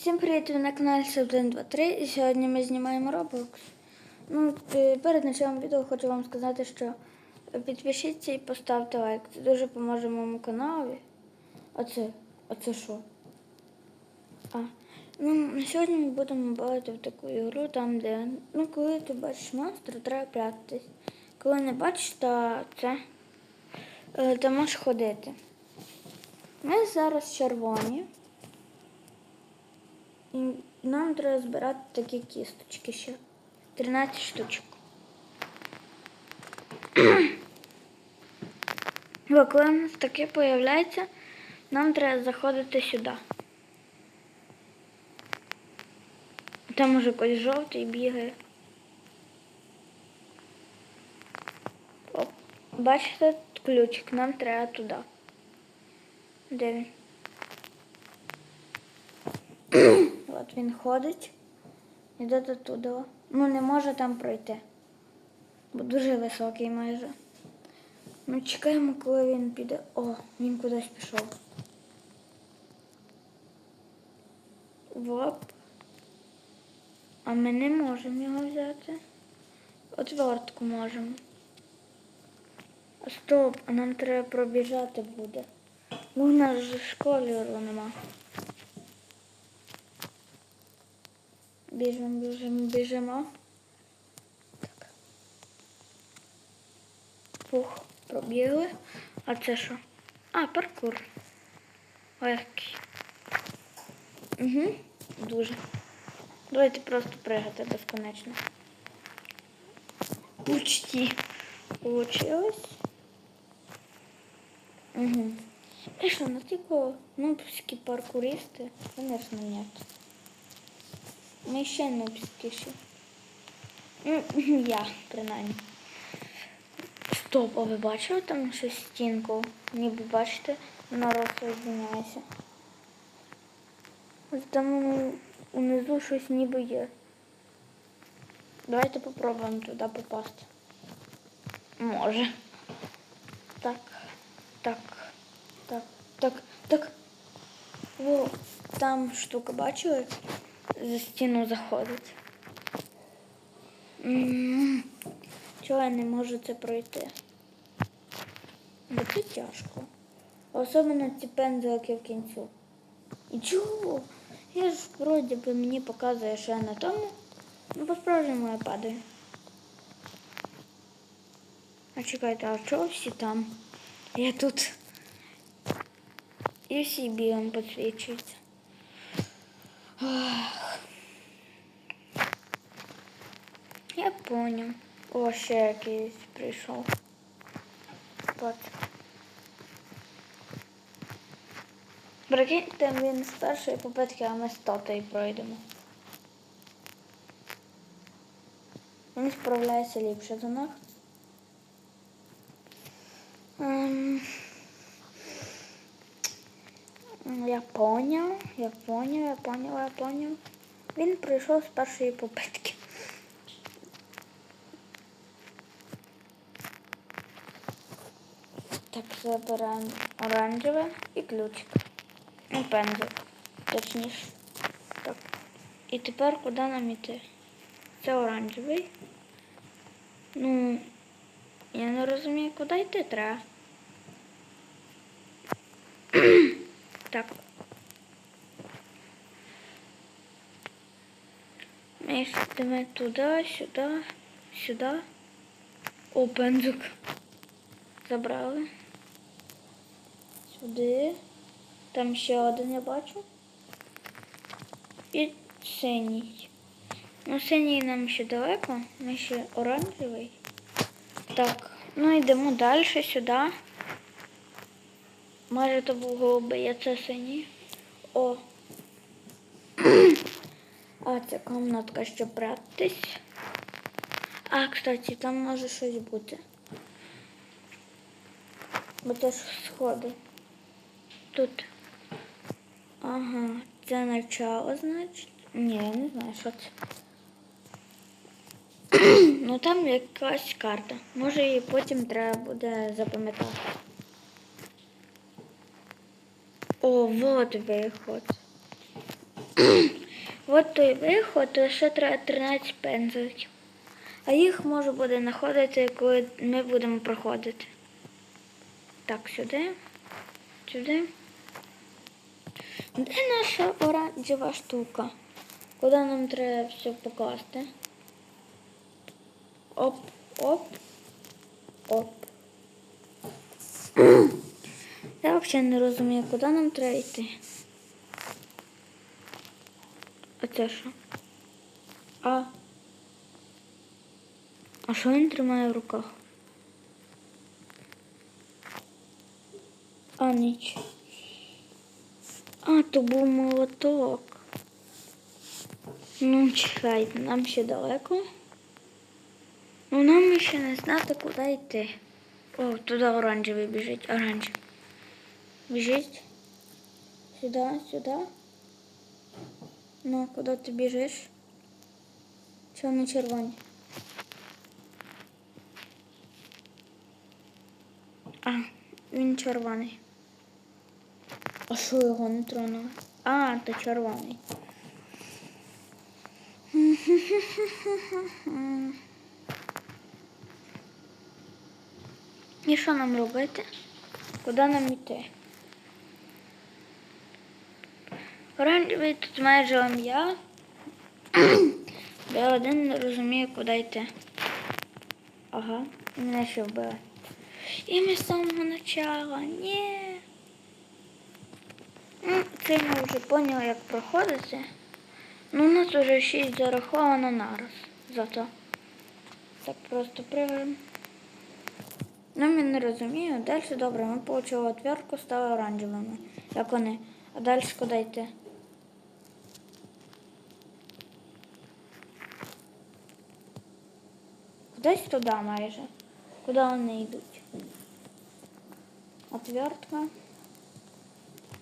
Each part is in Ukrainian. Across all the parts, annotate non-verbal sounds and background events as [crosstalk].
Всім привіт, ви на каналі 123 і сьогодні ми знімаємо Roblox. Ну, перед початком відео хочу вам сказати, що підпишіться і поставте лайк. Це дуже поможе моєму каналу. Оце, оце що? А, ну, сьогодні ми будемо бавити в таку ігру, там, де, ну, коли ти бачиш монстра, треба прятатись. Коли не бачиш, то це е, ти можеш ходити. Ми зараз червоні. І нам треба збирати такі кісточки ще. 13 штучок. [clears throat] Бо коли у нас таке появляється, нам треба заходити сюди. Там уже якийсь жовтий бігає. Оп. Бачите, ключик, нам треба туди. Де він? [clears throat] От він ходить. Іде до туди. Ну не може там пройти. Бо дуже високий майже. Ми чекаємо, коли він піде. О, він кудись пішов. Воп. А ми не можемо його взяти. Отвертку можемо. Стоп, а нам треба пробіжати буде. Бо в нас же школяру нема. Біжимо, біжимо, біжимо. Так. Пух, пробігли. А це що? А, паркур. Легкий. Угу, дуже. Давайте просто пригати безконечно. Почти получилось. Угу. І що, ну тільки нубські паркуристи? Конечно, нет. Ми ще нубськіші. [clears throat] Ну, Я, принаймні. Стоп, а ви бачили там щось стінку? Ніби бачите, вона розсоєдиняється. Ось там ну, унизу щось ніби є. Давайте попробуємо туди попасти. Може. Так, так, так, так, так. Во, там штука бачили? За стіну заходить. Чого я не можу це пройти? Бо це тяжко. Особливо ці пензлики в кінцю. І чого? Я ж вроді би мені показує, що я на тому. Ну, по-справжньому я падаю. А чекайте, а чого всі там? Я тут. І всі білим підсвічуються. Ах. Я понял. О, ще якийсь прийшов. От. Прикиньте, він з першої попитки, а ми з тотою пройдемо. Він справляється ліпше за нас. Ем, Я поняв, я поняв, я поняв, я поняв. Він прийшов з першої попитки. Так, забираємо оранжеве і ключик. Ну, пензик, точніше. Так. І тепер куди нам іти? Це оранжевий. Ну, я не розумію, куди йти треба. [clears throat] так. Ми йдемо туди, сюди, сюди. О, пензик. Забрали. Сюди. Там ще один я бачу. І синій. Ну, синій нам ще далеко, ми ще оранжевий. Так, ну йдемо далі сюди. Може то був голубий, а це синій. О. А це комнатка, щоб прятатись. А, кстати, там може щось бути. Бо це ж сходи. Тут. Ага, це начало, значить. Ні, я не знаю, що це. [clears throat] ну там якась карта. Може її потім треба буде запам'ятати. О, вот виход. [clears throat] От той виход, ще треба 13 пензликів. А їх може буде знаходити, коли ми будемо проходити. Так, сюди, сюди. Де наша оранжева штука? Куди нам треба все покласти? Оп, оп, оп. Я взагалі не розумію, куди нам треба йти. А це що? А. А що він тримає в руках? А, ніч. А, то був молоток. Ну, чекайте, нам ще далеко. Ну, нам ще не знати, куди йти. О, туди оранжевий біжить, оранжевий. Біжить. Сюди, сюди. Ну, куди ти біжиш? Чого не червоні? А, він червоний. А що його не тронули? А, то червоний. [laughs] І що нам робити? Куди нам йти? Оранжевий тут майже ом'я. Я [coughs] один не розумію, куди йти. Ага, мене ще вбили. І ми з самого начала. Ні. Ну, це ми вже поняли, як проходити. Ну, у нас вже 6 зараховано нараз. Зато. Так просто пригаємо. Ну, я не розумію. Далі добре, ми отримали отвертку, стали оранжевими. Як вони. А далі куди йти? Десь туди майже. Куди вони йдуть? Отвертка.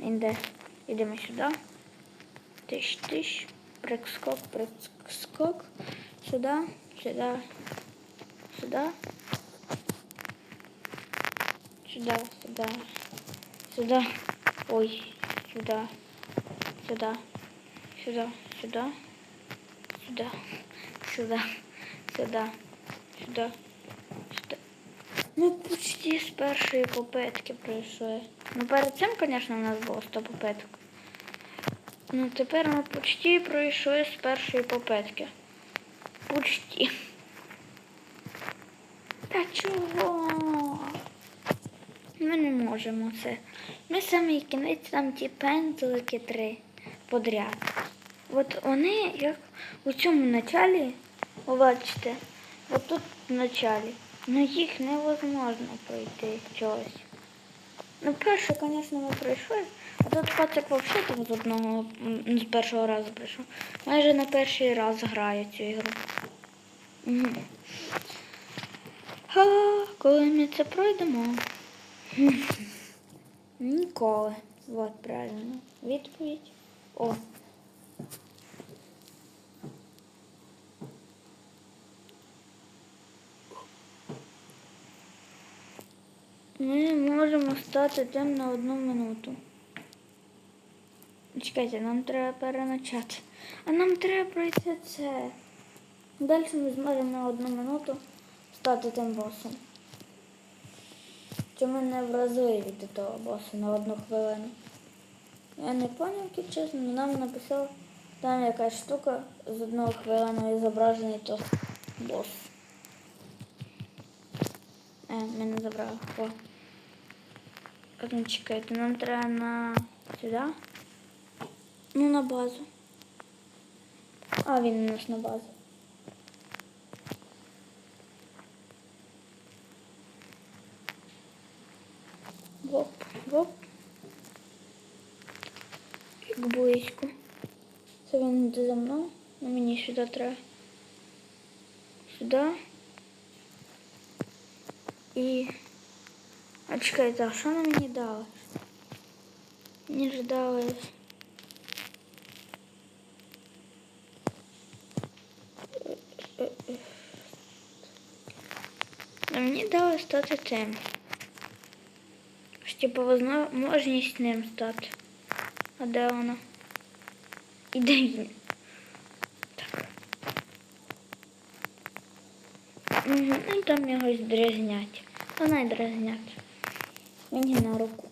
Іде. Йдемо сюди. Тиш, тиш. Прикскок, прикскок. Сюди, сюди, сюди. Сюди, сюди, сюди. Ой, сюди, сюди, сюди, сюди, сюди, сюди, сюди сюда, сюда. Ну, почти з першої попитки пройшли. Ну, перед цим, звісно, у нас було 100 попиток. Ну, тепер ми почти пройшли з першої попитки. Почти. Та чого? Ми не можемо це. Ми самий кінець там ті пензлики три подряд. От вони як у цьому началі, о, бачите, от тут в началі. Ну їх невозможно пройти чогось. Ну, перше, звісно, ми пройшли, а тут пацик взагалі там з одного з першого разу прийшов. Майже на перший раз грає цю ігру. А коли ми це пройдемо? Ніколи. От правильно. Відповідь. О. Ми можемо стати тим на одну минуту. Чекайте, нам треба переначати. А нам треба пройти це. Далі ми зможемо на одну минуту стати тим босом. Чи ми не вразливі до того боса на одну хвилину? Я не пам'ятаю, як чесно, але нам написав там якась штука з одного хвилиною зображений то бос. Е, ми не забрали. Одну чекайте, нам треба на сюди. Ну, на базу. А, він у нас на базу. Воп, воп. Як близько. Це він йде за мною. Ну мені сюди треба. Сюди. І. А чекайте, а що на мені дали? Мені ж дали. А мені дали стати. Що, Типу, можливість ним стати. А де вона? І де він? Так. Ну там його здразнять. Вона й дразнять. Мені на руку.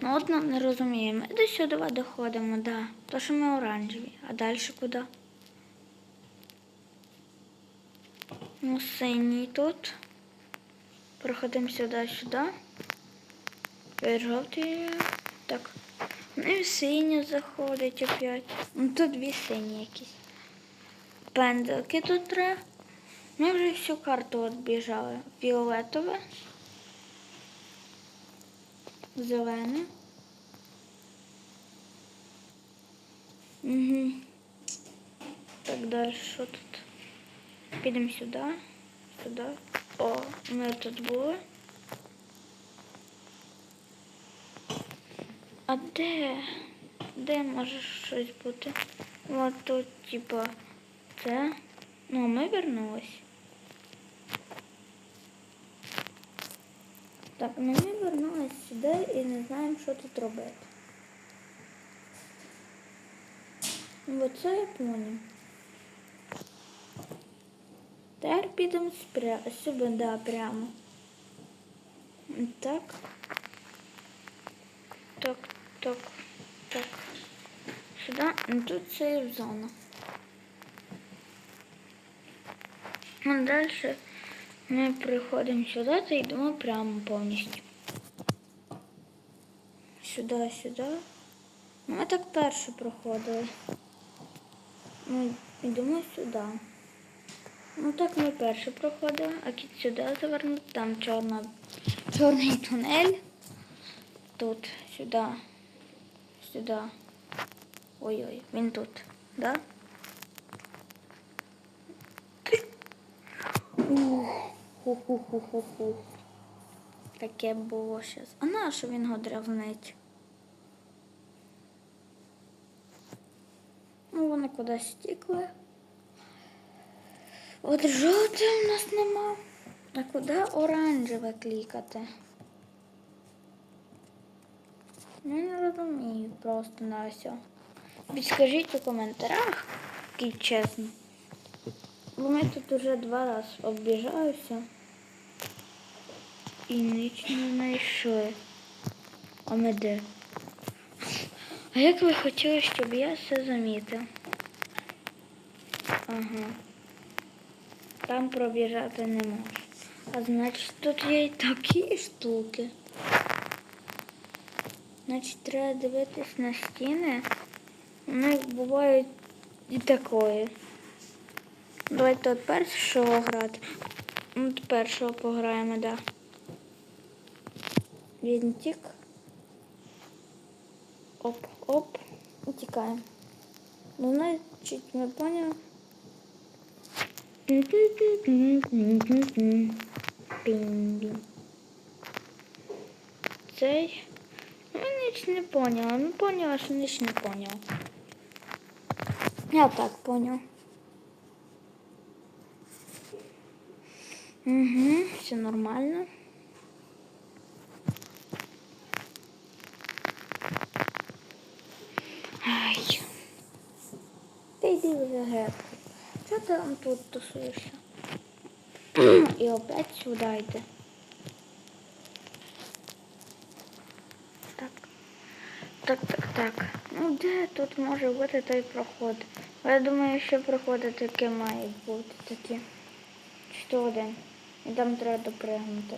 ну от нам не розуміємо. До сюди доходимо, да. То що ми оранжеві. А далі куди? Ну, синій тут. Проходимо сюди, сюди. Тепер жовтий. Так. Ну і синій заходить опять. Ну тут дві сині якісь. Пензелки тут треба. Ми вже всю карту відбіжали. Фіолетове. Зелене. Угу. Так далі, що тут? Підемо сюди, сюди. О, ми тут були. А де? Де може щось бути? От тут, типа, це. Ну, ми вернулись. Так, ну ми вернулись сюди і не знаємо, що тут робити. Ну, оце я поняв. Тепер підемо спря... сюди, да, прямо. Так. Так, так, так. Сюди. Ну, тут сейф зона. А далі ми приходимо сюди та йдемо прямо повністю. Сюди, сюди. Ну, Ми так перше проходили. Ми йдемо сюди. Ну так ми перше проходили, а кіт сюди завернути, там чорна, чорний тунель. Тут, сюди, сюди. Ой-ой, він тут, да? Ху-ху-ху-ху-ху. Таке було щас. А на що він його дразнить? Ну, вони кудись стікли. От жовтий у нас нема. А куди оранжеве клікати? Ну, не розумію просто на все. Підскажіть у коментарях, який чесно. Бо ми тут уже два рази обіжаюся і ніч не знайшли. А ми де? А як ви хотіли, щоб я все замітив? Ага. Там пробіжати не можу. А значить тут є і такі штуки. Значить, треба дивитись на стіни. У них бувають і такої. Давайте от першого грати. Ну, От першого пограємо, да. Він тік. Оп, оп. І тікаємо. Ну, значить, ми поняли. Цей. Ну, ніч не поняла. Ну, поняла, що ніч не поняла. Я так понял. Угу, все нормально. Ай. Ти йди вже геть. Що ти там тут тусуєшся? І опять сюди йде. Так. Так, так, так. Ну де тут може бути той проход? Я думаю, що проходи такі мають бути такі. Чи то один. І там треба допригнути.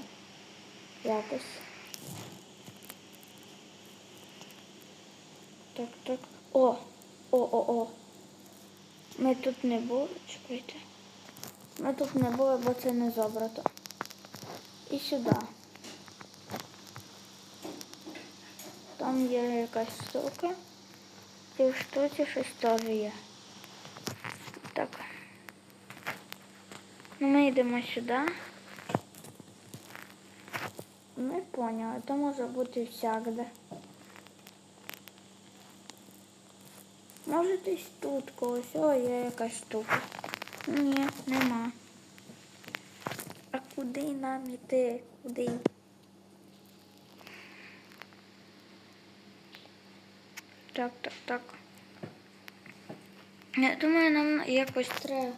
Якось. Так, так. О! О, о, о. Ми тут не були, чекайте. Ми тут не були, бо це не забрато. І сюди. Там є якась штука. І в штуці щось теж є. Так. Ну, ми йдемо сюди. Не поняла, то може бути всякде. Може десь тут когось. О, є якась штука. Ні, нема. А куди нам іти? Куди? Так, так, так. Я думаю, нам якось треба.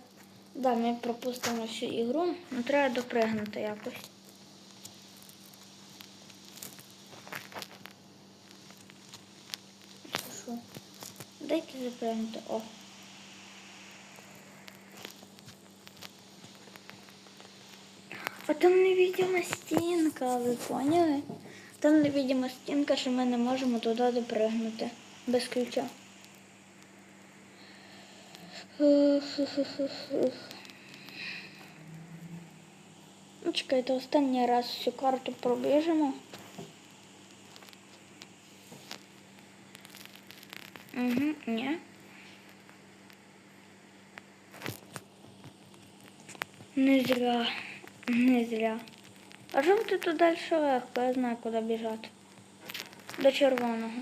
Да, ми пропустимо всю ігру, але треба допригнути якось. Що? Дайте запригнути. О. А там невидима стінка, ви поняли? Там невидима стінка, що ми не можемо туди допригнути без ключа. Ну, чекайте, останній раз всю карту пробіжимо. Угу, ні. Не зря. Не зря. А жовтий тут далі легко, я знаю, куди біжати. До червоного.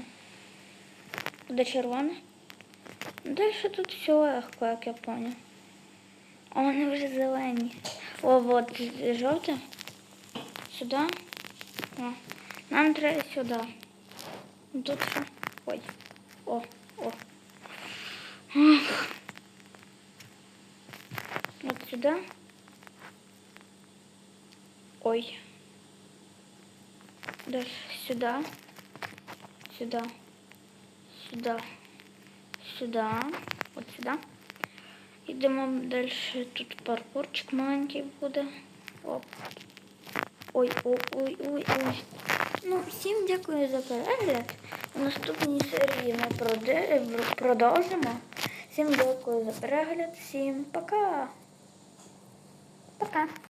До червоного? Далі тут все легко, як я понял. А вони вже зелені. О, вот жовте. Сюди. О. Нам треба сюди. Тут що? Ой. О, о. Ах. От сюди. Ой. Дальше сюда. Сюда. Сюда. Сюда. Вот сюда. Йдемо далі. Тут паркурчик маленький буде. Оп. Ой, ой, ой, ой, ой. Ну, всім дякую за перегляд. У наступній серії ми продовжимо. Всім дякую за перегляд. Всім пока. Пока.